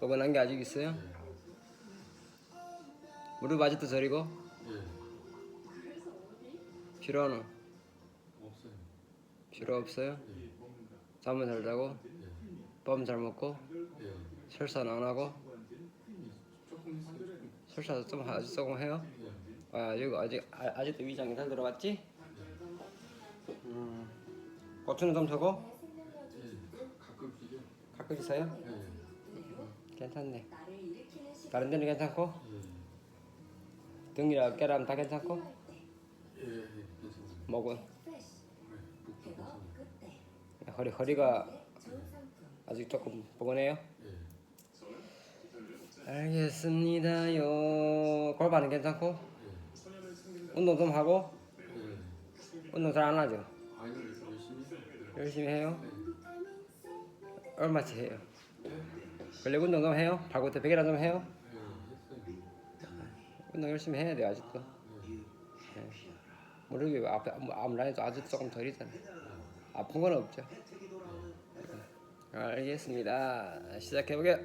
뻐근한 게 아직 있어요? 무릎 아직도 저리고? 예. 피로는? 없어요. 필요 없어요? 예. 잠은 잘 자고? 예. 밥잘 먹고? 예. 설사는 안 하고? 조금 했어요. 설사 좀 아직 조금 해요? 예. 아 이거 아직 아, 아직도 위장 이상 들어갔지? 음 고추는 좀 적어? 예. 가끔 있어요? 예. 괜찮네 다른 데는 괜찮고? 예. 등이랑 어깨랑 다 괜찮고? 예. 예. 괜찮아요. 목은? 네. 허리, 허리가 아직 조금 뻐근해요? 예. 알겠습니다요 골반은 괜찮고? 예. 운동 좀 하고? 예. 운동 잘 안 하죠? 아니 열심히 해요. 열심히 해요? 예. 얼마치 해요? 근력 운동 좀 해요? 발구터 베개라 좀 해요? 예. 했어요. 운동 열심히 해야 돼 아직도 예. 무릎이 앞에 앞라인도 아직 조금 덜 있잖아 아픈 건 없죠 알겠습니다 시작해보게요